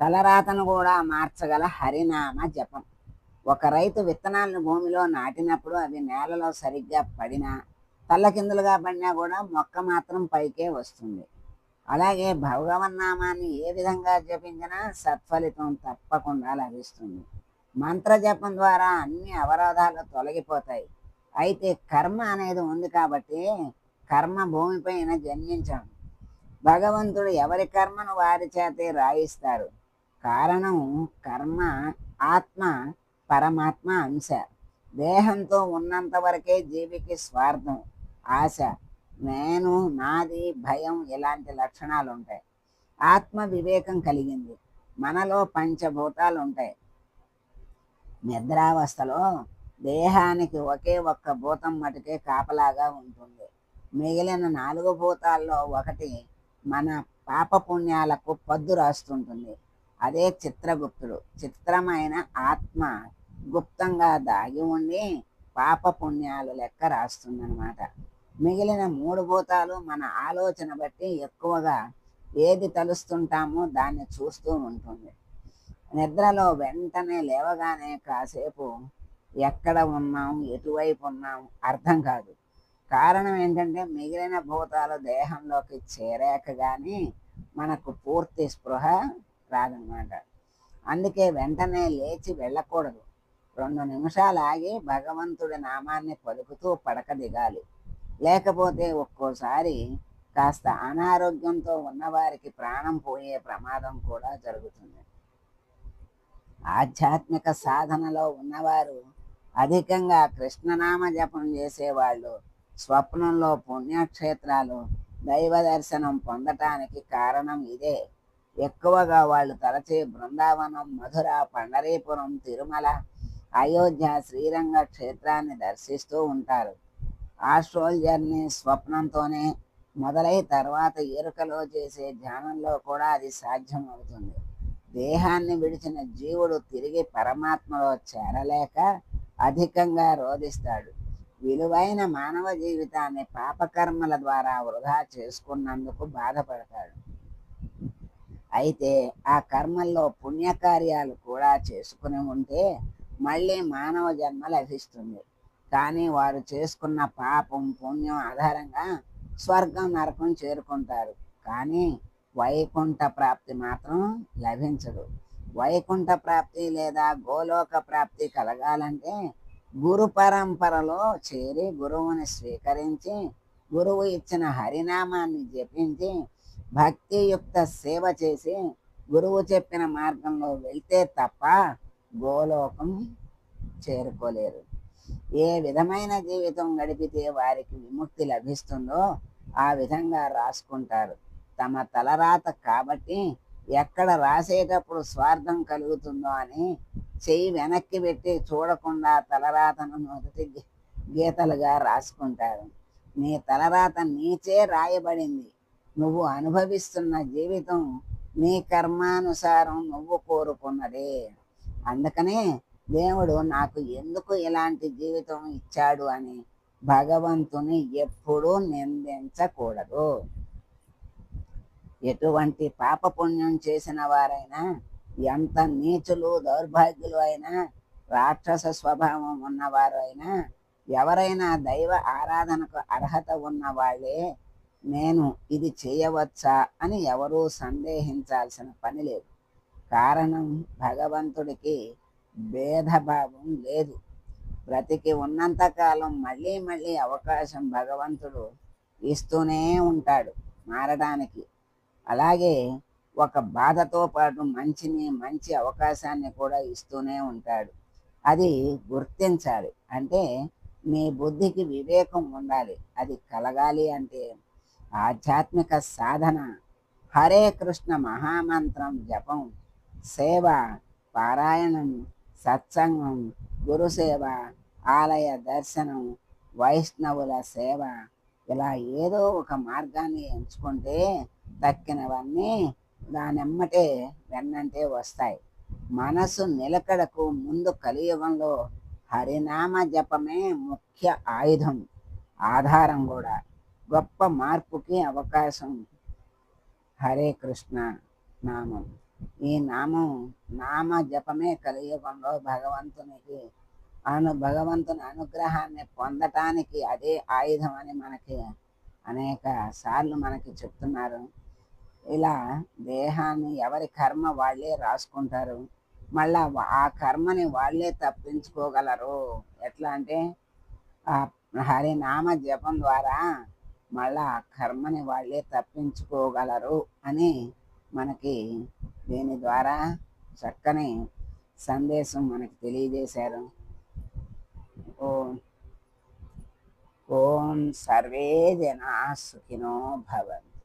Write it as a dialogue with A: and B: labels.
A: తలరాతను కూడా మార్చగల హరినామ జపం. ఒక రైతు విత్తనాలను భూమిలో నాటినప్పుడు అవి నేలలో సరిగ్గా పడినా తల్లకిందులుగా పడినా కూడా మొక్క మాత్రం పైకే వస్తుంది. అలాగే భగవన్నామాన్ని ఏ విధంగా జపించినా సత్ఫలితం తప్పకుండా లభిస్తుంది. మంత్ర జపం ద్వారా అన్ని అవరోధాలు తొలగిపోతాయి. అయితే కర్మ అనేది ఉంది కాబట్టి కర్మ భూమిపైన జన్మించాం. భగవంతుడు ఎవరి కర్మను వారి చేతే రాయిస్తారు? కారణం కర్మ ఆత్మ పరమాత్మ అంశ. దేహంతో ఉన్నంత వరకే జీవికి స్వార్థం ఆశ. నేను నాది భయం ఇలాంటి లక్షణాలు ఉంటాయి ఆత్మ వివేకం కలిగింది. మనలో పంచభూతాలు ఉంటాయి నిద్రావస్థలో దేహానికి ఒకే ఒక్క భూతం మటుకే కాపలాగా ఉంటుంది. మిగిలిన నాలుగు భూతాల్లో ఒకటి మన పాపపుణ్యాలకు పద్దు రాస్తుంటుంది. అదే చిత్రగుప్తుడు. చిత్రమైన ఆత్మ గుప్తంగా దాగి ఉండి పాప పుణ్యాలు లెక్క రాస్తుందన్నమాట. మిగిలిన మూడు భూతాలు మన ఆలోచన బట్టి ఎక్కువగా ఏది తలుస్తుంటామో దాన్ని చూస్తూ ఉంటుంది. నిద్రలో వెంటనే లేవగానే కాసేపు ఎక్కడ ఉన్నాం ఎటువైపు ఉన్నాం అర్థం కాదు. కారణం ఏంటంటే మిగిలిన భూతాలు దేహంలోకి చేరాక కానీ మనకు పూర్తి స్పృహ రాదనమాట. అందుకే వెంటనే లేచి వెళ్ళకూడదు. రెండు నిమిషాలు ఆగి భగవంతుడి నామాన్ని పలుకుతూ పడక దిగాలి. లేకపోతే ఒక్కోసారి కాస్త అనారోగ్యంతో ఉన్నవారికి ప్రాణం పోయే ప్రమాదం కూడా జరుగుతుంది. ఆధ్యాత్మిక సాధనలో ఉన్నవారు అధికంగా కృష్ణనామ జపం చేసేవాళ్ళు స్వప్నంలో పుణ్యక్షేత్రాలు దైవ దర్శనం పొందటానికి కారణం ఇదే. ఎక్కువగా వాళ్ళు తరచే బృందావనం మధుర పండరీపురం తిరుమల అయోధ్య శ్రీరంగ క్షేత్రాన్ని దర్శిస్తూ ఉంటారు. ఆస్ట్రోల్ జర్నీ స్వప్నంతోనే మొదలై తర్వాత ఎరుకలో చేసే ధ్యానంలో కూడా అది సాధ్యం అవుతుంది దేహాన్ని విడిచిన జీవుడు తిరిగి పరమాత్మలో చేరలేక అధికంగా రోధిస్తాడు. విలువైన మానవ జీవితాన్ని పాపకర్మల ద్వారా వృధా చేసుకున్నందుకు బాధపడతాడు. అయితే ఆ కర్మల్లో పుణ్యకార్యాలు కూడా చేసుకుని ఉంటే మళ్ళీ మానవ జన్మ లభిస్తుంది. కానీ వారు చేసుకున్న పాపం పుణ్యం ఆధారంగా స్వర్గం నరకం చేరుకుంటారు. కానీ వైకుంఠ ప్రాప్తి మాత్రం లభించదు. వైకుంఠ ప్రాప్తి లేదా గోలోక ప్రాప్తి కలగాలంటే గురు పరంపరలో చేరి గురువుని స్వీకరించి గురువు ఇచ్చిన హరినామాన్ని జపించి భక్తియుక్త సేవ చేసి గురువు చెప్పిన మార్గంలో వెళ్తే తప్ప గోలోకం చేరుకోలేరు ఏ విధమైన జీవితం గడిపితే వారికి విముక్తి లభిస్తుందో ఆ విధంగా రాసుకుంటారు. తమ తలరాత కాబట్టి ఎక్కడ రాసేటప్పుడు స్వార్థం కలుగుతుందో అని చెయ్యి వెనక్కి పెట్టి చూడకుండా తలరాతను మొదటి గీతలుగా రాసుకుంటారు. నీ తలరాత నీచే రాయబడింది. నువ్వు అనుభవిస్తున్న జీవితం నీ కర్మానుసారం నువ్వు కోరుకున్నదే. అందుకనే దేవుడు నాకు ఎందుకు ఇలాంటి జీవితం ఇచ్చాడు అని భగవంతుని ఎప్పుడూ నిందించకూడదు. ఎటువంటి పాపపుణ్యం చేసిన వారైనా ఎంత నీచులు దౌర్భాగ్యులు అయినా రాక్షస స్వభావం ఉన్నవారు అయినా ఎవరైనా దైవ ఆరాధనకు అర్హత ఉన్న వాళ్ళే నేను ఇది చేయవచ్చా అని ఎవరూ సందేహించాల్సిన పని లేదు. కారణం భగవంతుడికి భేదభావం లేదు. బ్రతికి ఉన్నంతకాలం మళ్ళీ మళ్ళీ అవకాశం భగవంతుడు ఇస్తూనే ఉంటాడు మారడానికి. అలాగే ఒక బాధతో పాటు మంచిని మంచి అవకాశాన్ని కూడా ఇస్తూనే ఉంటాడు. అది గుర్తించాలి. అంటే మీ బుద్ధికి వివేకం ఉండాలి. అది కలగాలి అంటే ఆధ్యాత్మిక సాధన. హరే కృష్ణ మహామంత్రం జపం. సేవ పారాయణం సత్సంగం గురుసేవ ఆలయ దర్శనం వైష్ణవుల సేవ. ఇలా ఏదో ఒక మార్గాన్ని ఎంచుకుంటే తక్కినవన్నీ దానెమ్మటే వెన్నంటే వస్తాయి. మనసు నిలకడకు ముందు కలియుగంలో హరినామ జపమే ముఖ్య ఆయుధం. ఆధారం కూడా. గొప్ప మార్పుకి అవకాశం. హరే కృష్ణ నామం. ఈ నామం నామ జపమే కలియుగంలో భగవంతునికి అను భగవంతుని అనుగ్రహాన్ని పొందటానికి అదే ఆయుధం అని మనకి అనేక సార్లు మనకి చెప్తున్నారు. ఇలా దేహాన్ని ఎవరి కర్మ వాళ్ళే రాసుకుంటారు. మళ్ళా ఆ కర్మని వాళ్ళే తప్పించుకోగలరు. ఎట్లా అంటే ఆ హరినామ జపం ద్వారా మళ్ళా ఆ కర్మని వాళ్ళే తప్పించుకోగలరు అని మనకి దీని ద్వారా చక్కని సందేశం మనకి తెలియజేశారు. ఓం. ఓం. సర్వే జనా సుఖినో భవంతు.